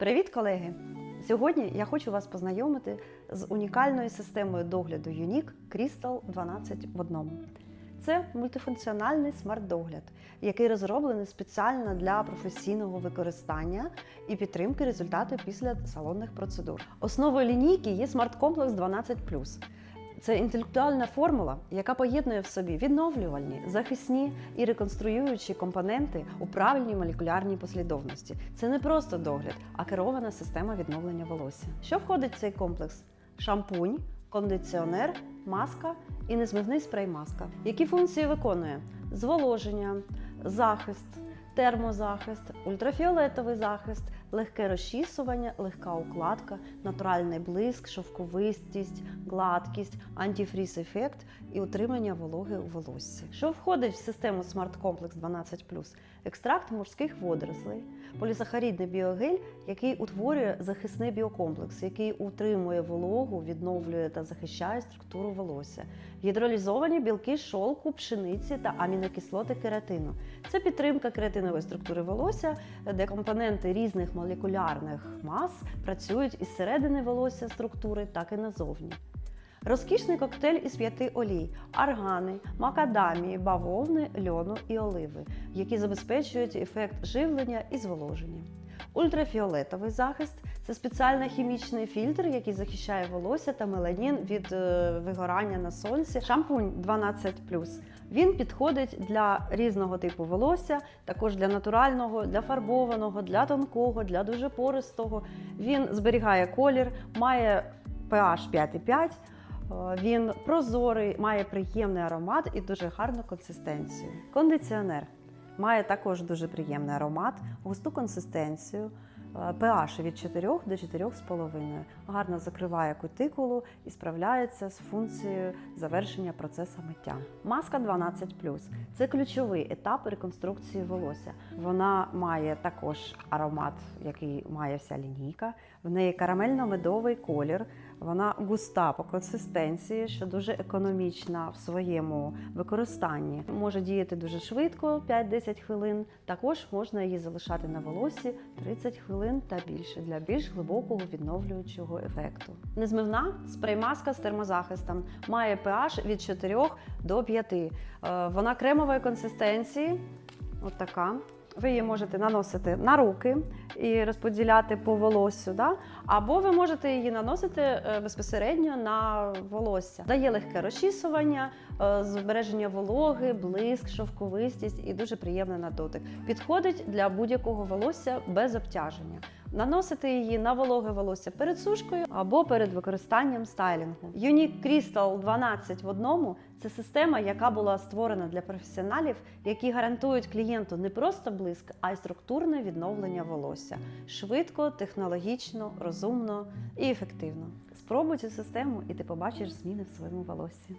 Привіт, колеги! Сьогодні я хочу вас познайомити з унікальною системою догляду Unique Crystal 12 в одному. Це мультифункціональний смарт-догляд, який розроблений спеціально для професійного використання і підтримки результату після салонних процедур. Основою лінійки є смарт-комплекс 12 це інтелектуальна формула, яка поєднує в собі відновлювальні, захисні і реконструюючі компоненти у правильній молекулярній послідовності. Це не просто догляд, а керована система відновлення волосся. Що входить в цей комплекс? Шампунь, кондиціонер, маска і незмивний спрей-маска. Які функції виконує? Зволоження, захист, термозахист, ультрафіолетовий захист, легке розчісування, легка укладка, натуральний блиск, шовковистість, гладкість, антифріз ефект і утримання вологи у волоссі. Що входить в систему Smart Complex 12 Екстракт морських водорослей, полісахарідний біогель, який утворює захисний біокомплекс, який утримує вологу, відновлює та захищає структуру волосся, гідролізовані білки шолку, пшениці та амінокислоти кератину. Це підтримка кератинової структури волосся, де компоненти різних молекулярних мас працюють із середини волосся структури, так і назовні. Розкішний коктейль із п'яти олій: аргани, макадамії, бавовни, льону і оливи, які забезпечують ефект живлення і зволоження. Ультрафіолетовий захист це спеціальний хімічний фільтр, який захищає волосся та меланін від е, вигорання на сонці. Шампунь 12 Він підходить для різного типу волосся, також для натурального, для фарбованого, для тонкого, для дуже пористого. Він зберігає колір, має pH 5,5. Е, Він прозорий, має приємний аромат і дуже гарну консистенцію. Кондиціонер має також дуже приємний аромат, густу консистенцію, pH від 4 до 4,5. Гарно закриває кутикулу і справляється з функцією завершення процесу миття. Маска 12 це ключовий етап реконструкції волосся. Вона має також аромат, який має вся лінійка. В неї карамельно-медовий колір. Вона густа по консистенції, що дуже економічна в своєму використанні. Може діяти дуже швидко, 5-10 хвилин. Також можна її залишати на волосі 30 хвилин та більше для більш глибокого відновлюючого ефекту. Незмивна спрей-маска з термозахистом має pH від 4 до 5. Е, Вона кремової консистенції. От така. Ви її можете наносити на руки і розподіляти по волосю, да? або ви можете її наносити е, безпосередньо на волосся. Дає легке розчісування, е, збереження вологи, блиск, шовковистість і дуже приємний на дотик. Підходить для будь-якого волосся без обтяження. Наносити її на вологе волосся перед сушкою або перед використанням стайлінгу. Unique Crystal 12 в одному це система, яка була створена для професіоналів, які гарантують клієнту не просто блиск, а й структурне відновлення волосся швидко, технологічно, розумно і ефективно. Спробуй цю систему, і ти побачиш зміни в своєму волоссі.